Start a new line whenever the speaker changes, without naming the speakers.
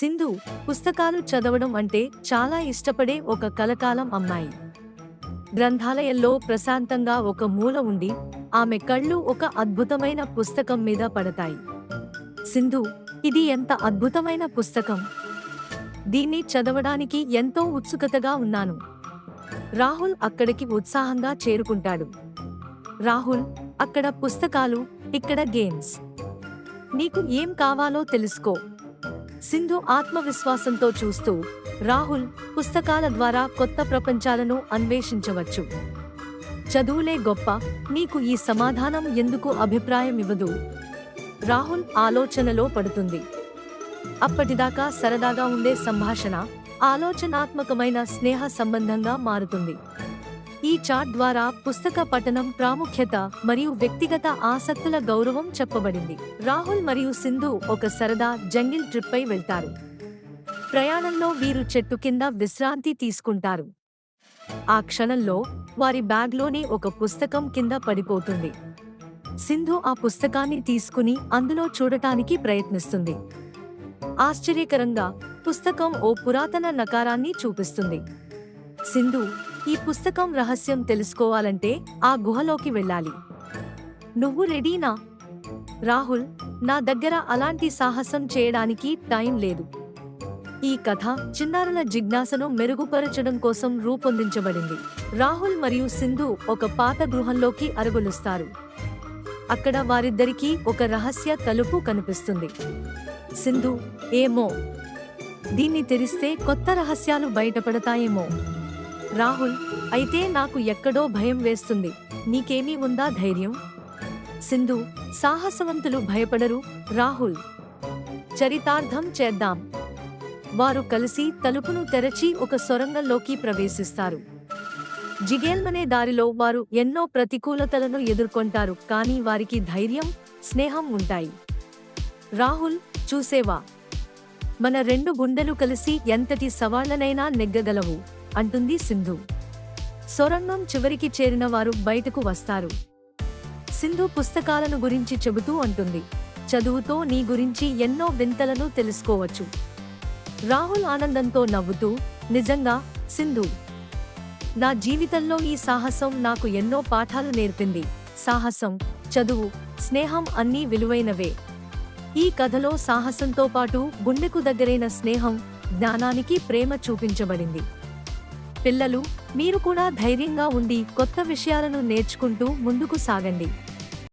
సింధు పుస్తకాలు చదవడం అంటే చాలా ఇష్టపడే ఒక కలకాలం అమ్మాయి. గ్రంథాలయంలో ప్రశాంతంగా ఒక మూల ఉండి ఆమె కళ్ళు ఒక అద్భుతమైన పుస్తకం మీద పడతాయి. సింధు ఇది ఎంత అద్భుతమైన పుస్తకం? దీన్ని చదవడానికి ఎంతో ఉత్సుకతగా ఉన్నాను. రాహుల్ అక్కడికి ఉత్సాహంగా చేరుకుంటాడు. రాహుల్ అక్కడ పుస్తకాలు ఇక్కడ గేమ్స్. నీకు ఏం కావాలో తెలుసుకో. సింధు ఆత్మవిశ్వాసంతో చూస్తూ రాహుల్ పుస్తకాల ద్వారా కొత్త ప్రపంచాలను అన్వేషించవచ్చు. చదువులే గొప్ప నీకు ఈ సమాధానం ఎందుకు అభిప్రాయం ఇవ్వదు రాహుల్ ఆలోచనలో పడుతుంది. అప్పటిదాకా సరదాగా ఉండే సంభాషణ ఆలోచనాత్మకమైన స్నేహ సంబంధంగా మారుతుంది. ఈ చాట్ ద్వారా పుస్తక పఠనం ప్రాముఖ్యత మరియు వ్యక్తిగత ఆసక్తుల గౌరవం చెప్పబడింది. రాహుల్ మరియు సింధు ఒక సరదా జంగిల్ ట్రిప్పై వెళ్తారు. ప్రయాణంలో వీరు చెట్టు కింద విశ్రాంతి తీసుకుంటారు. ఆ క్షణంలో వారి బ్యాగ్లోనే ఒక పుస్తకం కింద పడిపోతుంది. సింధు ఆ పుస్తకాన్ని తీసుకుని అందులో చూడటానికి ప్రయత్నిస్తుంది. ఆశ్చర్యకరంగా పుస్తకం ఓ పురాతన నకారాన్ని చూపిస్తుంది. సింధు ఈ పుస్తకం రహస్యం తెలుసుకోవాలంటే ఆ గుహలోకి వెళ్ళాలి. నువ్వు రెడీనా? రాహుల్ నా దగ్గర అలాంటి సాహసం చేయడానికి టైం లేదు. ఈ కథ చిన్నారుల జిజ్ఞాసను మెరుగుపరచడం కోసం రూపొందించబడింది. రాహుల్ మరియు సింధు ఒక పాత గృహంలోకి అరుగులుస్తారు. అక్కడ వారిద్దరికీ ఒక రహస్య తలుపు కనిపిస్తుంది. సింధు ఏమో? దీన్ని తెరిస్తే కొత్త రహస్యాలు బయటపడతాయేమో? రాహుల్ అయితే నాకు ఎక్కడో భయం వేస్తుంది. నీకేమీ ఉందా ధైర్యం? సింధు సాహసవంతులు భయపడరు. రాహుల్ చరితార్థం చేద్దాం. వారు కలిసి తలుపును తెరచి ఒక సొరంగంలోకి ప్రవేశిస్తారు. జిగేల్మనే దారిలో వారు ఎన్నో ప్రతికూలతలను ఎదుర్కొంటారు కానీ వారికి ధైర్యం స్నేహం ఉంటాయి. రాహుల్ చూసేవా? మన రెండు గుండెలు కలిసి ఎంతటి సవాళ్ళనైనా నెగ్గగలవు. అంటుంది సింధు. సొరంగం చివరికి చేరిన వారు బయటకు వస్తారు. సింధు పుస్తకాలను గురించి చెబుతూ అంటుంది. చదువుతో నీ గురించి ఎన్నో వింతలను తెలుసుకోవచ్చు. రాహుల్ ఆనందంతో నవ్వుతూ నిజంగా సింధు నా జీవితంలో ఈ సాహసం నాకు ఎన్నో పాఠాలు నేర్పింది. సాహసం చదువు స్నేహం అన్నీ విలువైనవే. ఈ కథలో సాహసంతో పాటు గుండెకు దగ్గరైన స్నేహం జ్ఞానానికి ప్రేమ చూపించబడింది. పిల్లలు మీరు కూడా ధైర్యంగా ఉండి కొత్త విషయాలను నేర్చుకుంటూ ముందుకు సాగండి.